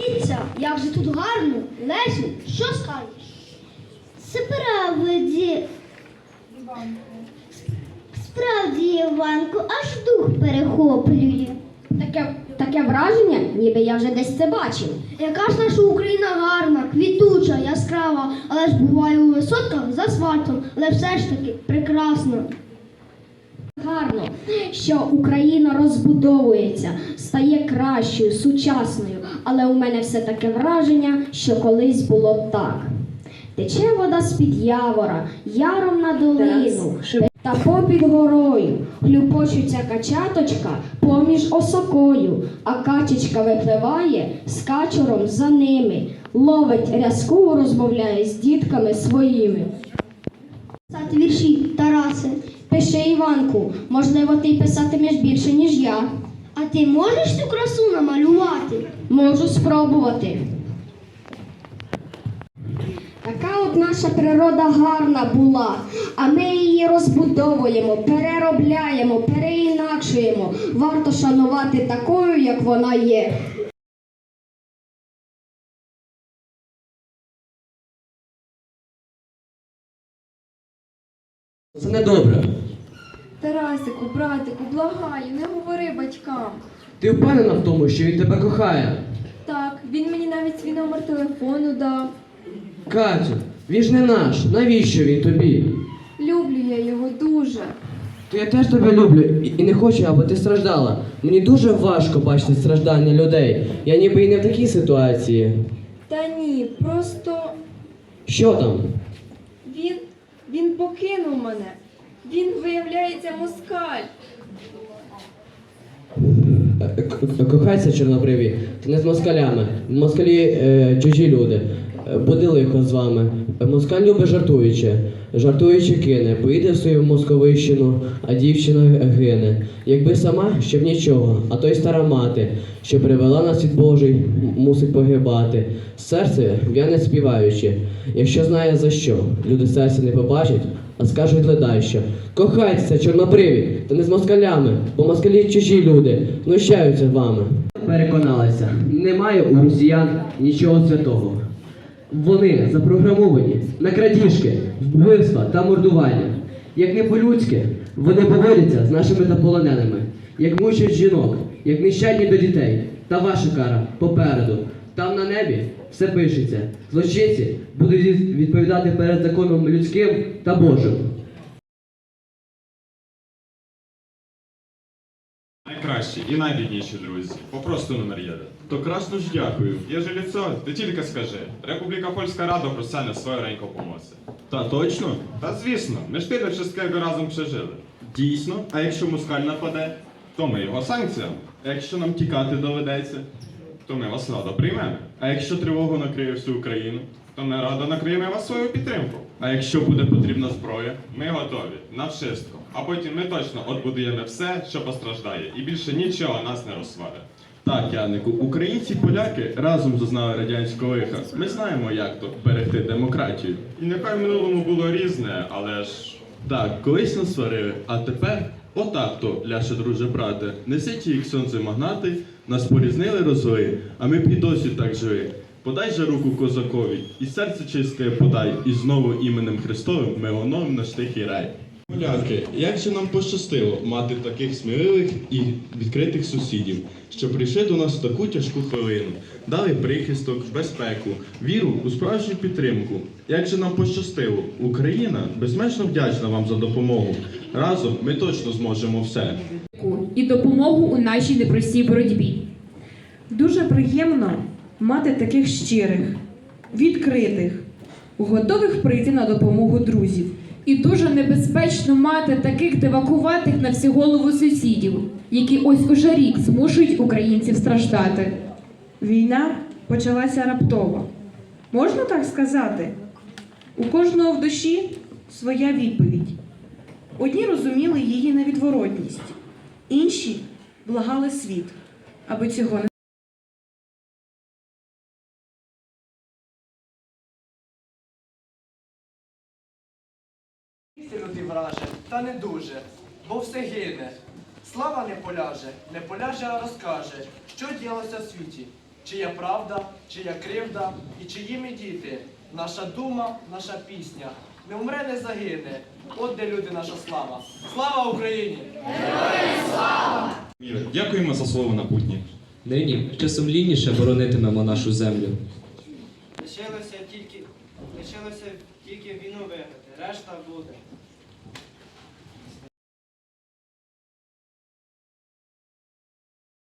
Дивіться, як же тут гарно. Лесю, що скажеш? Це правді. Справді, Іванку, аж дух перехоплює. Таке, таке враження, ніби я вже десь це бачив. Яка ж наша Україна гарна, квітуча, яскрава, але ж буває у висотках з асфальтом, але все ж таки прекрасно. Гарно, що Україна розбудовується, стає кращою, сучасною, але у мене все таке враження, що колись було так. Тече вода з-під явора, яром на долину, та попід горою, хлюпочуться качаточка поміж осокою, а качечка випливає з качуром за ними, ловить рязку, розмовляє з дітками своїми. Писати вірші, Тарасе. Пиши Іванку, можливо, ти писатимеш більше, ніж я. А ти можеш цю красу намалювати? Можу спробувати. Така от наша природа гарна була, а ми її розбудовуємо, переробляємо, переінакшуємо. Варто шанувати такою, як вона є. Це недобре. Тарасику, братику, благаю, не говори батькам. Ти впевнена в тому, що він тебе кохає. Так, він мені навіть свій номер телефону дав. Катю, він ж не наш. Навіщо він тобі? Люблю я його дуже. То я теж тебе люблю і, і не хочу, аби ти страждала. Мені дуже важко бачити страждання людей. Я ніби і не в такій ситуації. Та ні, просто Що там? він, він покинув мене. Він, виявляється, москаль. Кохайся, чорнобриві, не з москалями. Москалі е, чужі люди. Е, Буде лихо з вами. Москаль любить жартуючи. Жартуючи кине, поїде в свою московищину, а дівчина гине. Якби сама, щоб нічого, а то й стара мати, що привела на світ Божий, мусить погибати. Серце в'яне співаючи. Якщо знає за що, люди серця не побачать, а ледай що. Кохайтеся, чорнобриві, та не з москалями, бо москалі чужі люди, знущаються вами. Переконалися, немає у росіян нічого святого. Вони запрограмовані на крадіжки, вбивства та мордування. Як не по-людськи, вони поводяться з нашими заполоненими, як мучать жінок, як нещадні до дітей. Та ваша кара попереду. Там на небі все пишеться. Злочинці будуть відповідати перед законом людським та Божим. Найкращі і найбідніші друзі. Попросту номер один. То красно ж дякую. Єжелі це, ти тільки скажи. Республіка Польська Рада просяне своє ренько помоці. Та точно? Та звісно, ми ж піде wszystkiego разом прожили. Дійсно. А якщо москаль нападе? То ми його санкціям, А якщо нам тікати доведеться? То ми вас радо приймемо. А якщо тривога накриє всю Україну? То ми радо накриємо вас свою підтримку. А якщо буде потрібна зброя? Ми готові на wszystko. А потім ми точно отбудуємо все, що постраждає, і більше нічого нас не розсварить. Так, Янику, українці-поляки разом зазнали радянського лиха. Ми знаємо, як то берегти демократію. І нехай в минулому було різне, але ж Так, колись нас сварили, а тепер отак то, ляше друже брате, несіть їх сонце магнати, нас порізнили розвели, а ми б і досі так жили. Подай же руку козакові, і серце чисте подай, і знову іменем Христовим ми оновимо наш тихий рай. Поляки, як же нам пощастило мати таких сміливих і відкритих сусідів, що прийшли до нас в таку тяжку хвилину, дали прихисток, безпеку, віру у справжню підтримку. Як же нам пощастило, Україна безмежно вдячна вам за допомогу. Разом ми точно зможемо все. І допомогу у нашій непростій боротьбі. Дуже приємно мати таких щирих, відкритих, готових прийти на допомогу друзів. І дуже небезпечно мати таких девакуватих на всю голову сусідів, які ось уже рік змушують українців страждати. Війна почалася раптово. Можна так сказати? У кожного в душі своя відповідь. Одні розуміли її невідворотність, інші благали світ, аби цього не ти враже, та не дуже, бо все гине. Слава не поляже, не поляже, а розкаже, що діялося в світі. чия правда, чия кривда і чиї ми діти. Наша дума, наша пісня. Не умре, не загине. От де люди наша слава. Слава Україні! Дякуємо за слово напутні. Нині ще сумлінніше боронитимемо нашу землю. Лишилося тільки, лишилося тільки війну виграти. Решта буде.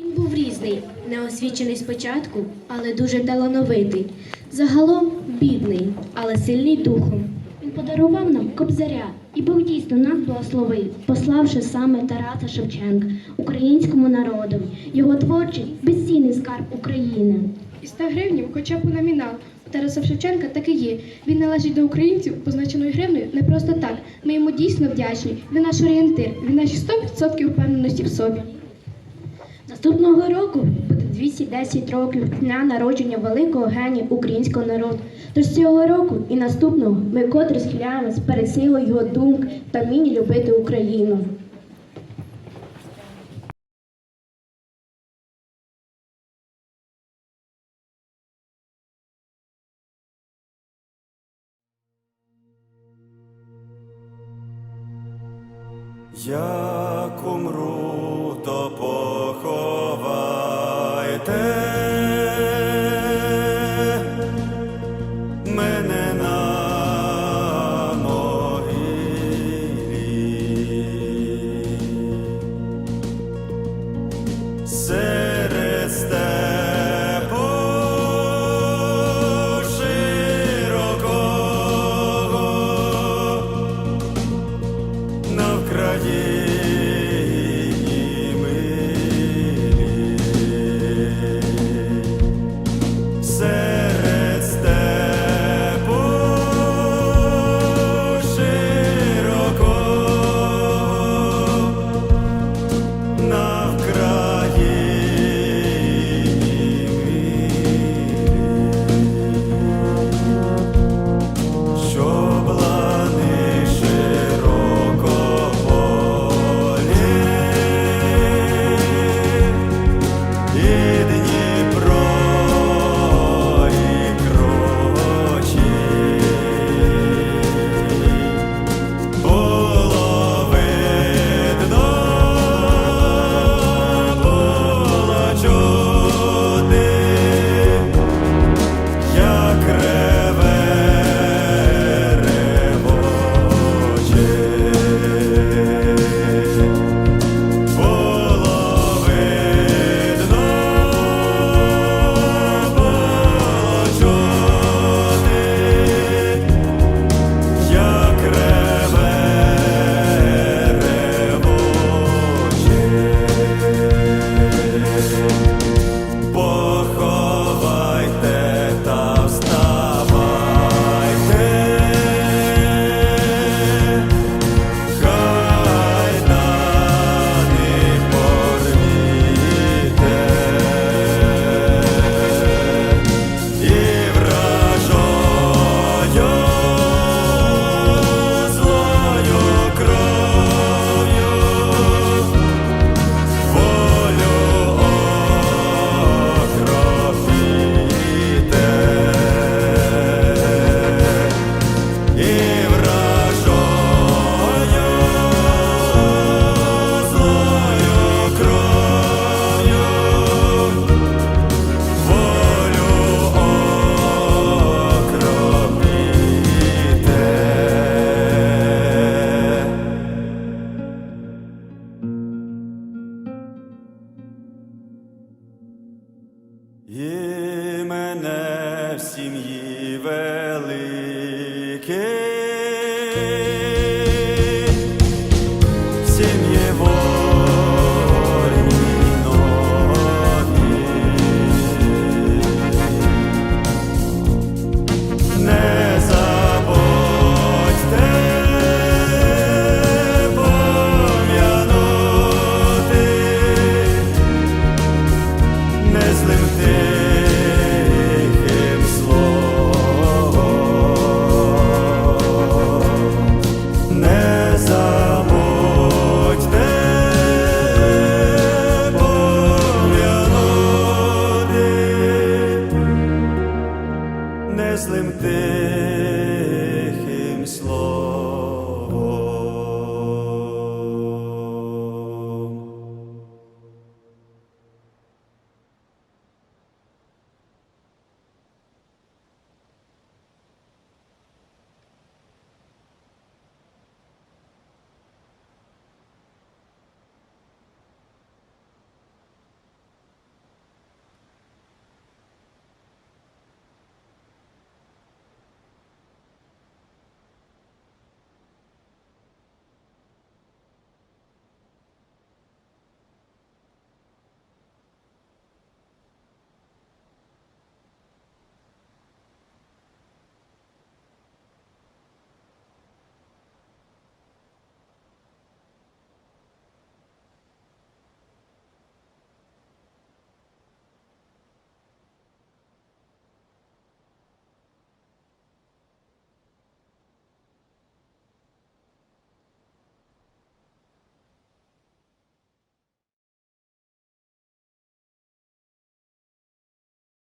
Він був різний, неосвічений спочатку, але дуже талановитий. Загалом бідний, але сильний духом. Подарував нам кобзаря, і Бог дійсно нас благословив, пославши саме Тараса Шевченка українському народу. Його творчість безцінний скарб України. І 100 гривнів, хоча б у номінал. Тараса Шевченка так і є. Він належить до українців, позначеною гривнею не просто так. Ми йому дійсно вдячні. Він наш орієнтир, він наші 100% впевненості в собі. Наступного року 210 років дня народження великого генія українського народу. Тож цього року і наступного ми котре схиляємось перед силою його думк та вміння любити Україну. Як